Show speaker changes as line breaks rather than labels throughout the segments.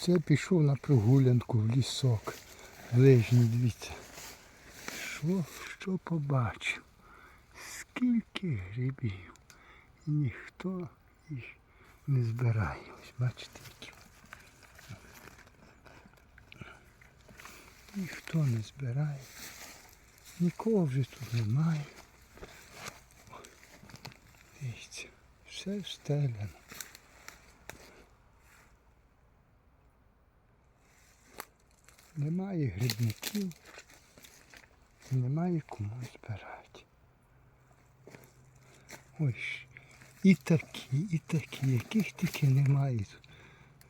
Це пішов на прогулянку в лісок. Ближній, дивіться. Що, що побачив? Скільки грибів. І ніхто їх не збирає. Ось бачите, які. Ніхто не збирає. Нікого вже тут немає. Дивіться, все встеляно. Немає грибників, немає кому збирати. Ось і такі, і такі, яких тільки немає тут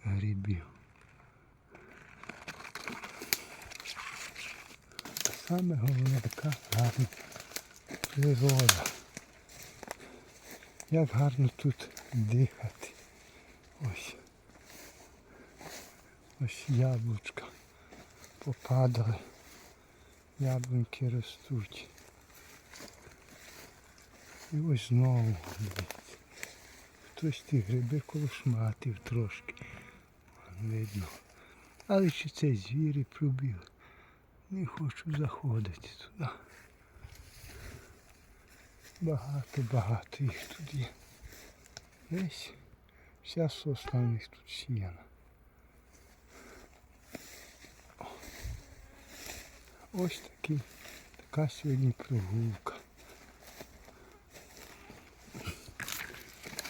грибів. Саме головне така гарна природа. Як гарно тут дихати. Ось. Ось яблучка попадали. Яблуньки ростуть. І ось знову дивіться. Хтось ті гриби колошматив трошки. Видно. Але чи це звірі пробіг? Не хочу заходити туди. Багато-багато їх тут є. Десь вся сосна в них тут сіяна. Ось такий, така сьогодні прогулка.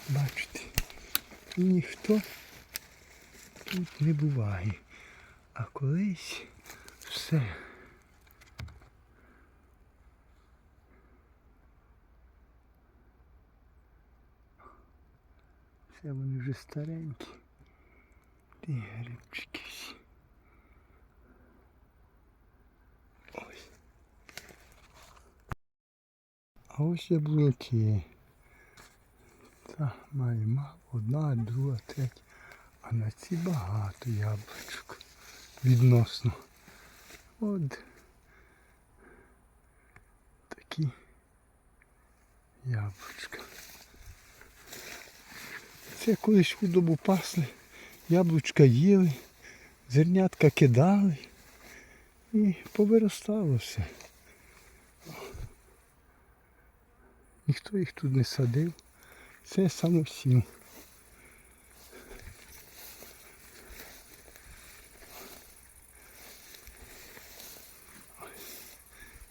Бачите, ніхто тут не буває. А колись все. Все вони вже старенькі. Ті грибчики всі. Ось яблуньки. Та має мало, одна, друга, третя. А на ці багато яблучок. Відносно. От такі яблучка. Це колись худобу пасли, яблучка їли, зернятка кидали і повиростало все. Ніхто їх тут не садив. Це самосів.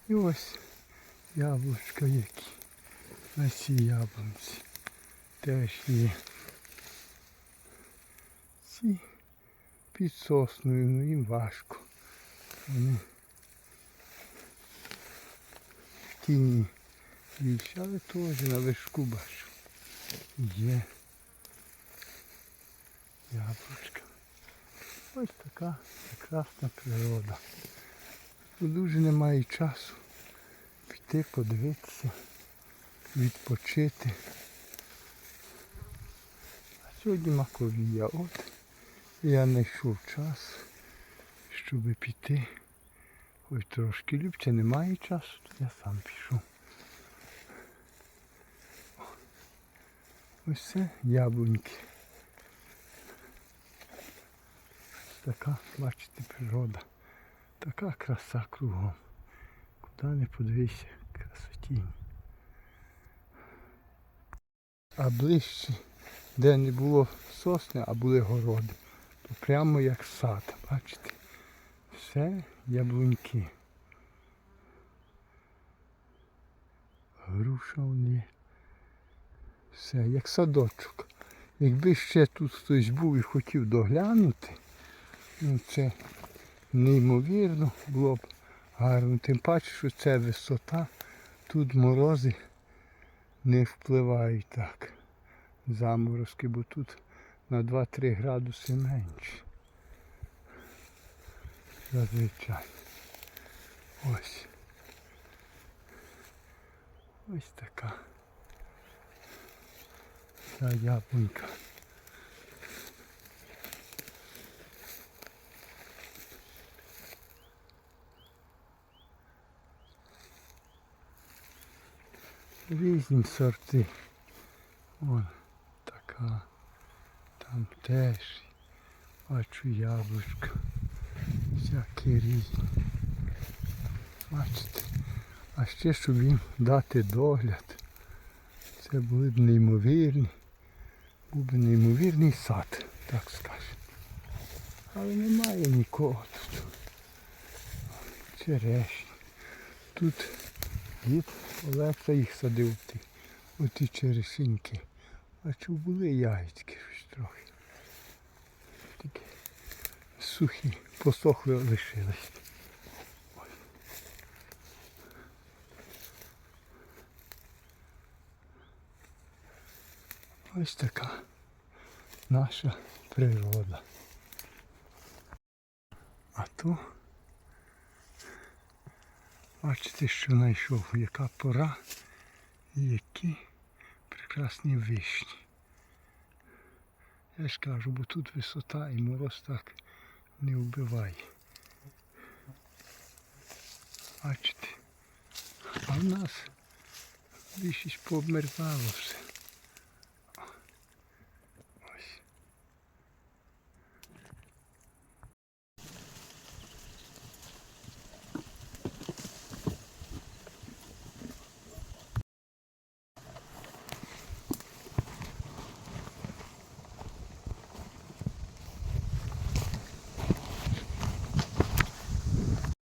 І ось яблучка які. На цій яблунці теж є. Ці під сосною, ну їм важко. Вони в тіні але теж на вершку бачу. Є яблучка. Ось така прекрасна природа. Дуже немає часу піти, подивитися, відпочити. А сьогодні маковія. От я знайшов час, щоб піти. Хоч трошки любче, немає часу, то я сам пішов. Ось це яблуньки. Така, бачите, природа. Така краса кругом. Куди не подивися, красотінь. А ближче, де не було сосни, а були городи, то прямо як сад, бачите? Все яблуньки. Груша вон є. Все, як садочок. Якби ще тут хтось був і хотів доглянути, ну це неймовірно було б гарно. Тим паче, що це висота, тут морози не впливають так. Заморозки, бо тут на 2-3 градуси менше. Зазвичай. Ось. Ось така. Ця яблунька. Різні сорти. Вон така. Там теж. Бачу яблучка. Всякі різні. Бачите? А ще, щоб їм дати догляд. Це були б неймовірні. Був би неймовірний сад, так скажемо. Але немає нікого тут. Черешні. Тут дід Олекса їх садив ті, оті черешеньки. Бачу, були ягідки щось трохи. Такі сухі, посохли лишились. Ось така наша природа. А то бачите, що знайшов, яка пора і які прекрасні вишні. Я ж кажу, бо тут висота і мороз так не вбиває. Бачите, а в нас більшість пообмерзало все.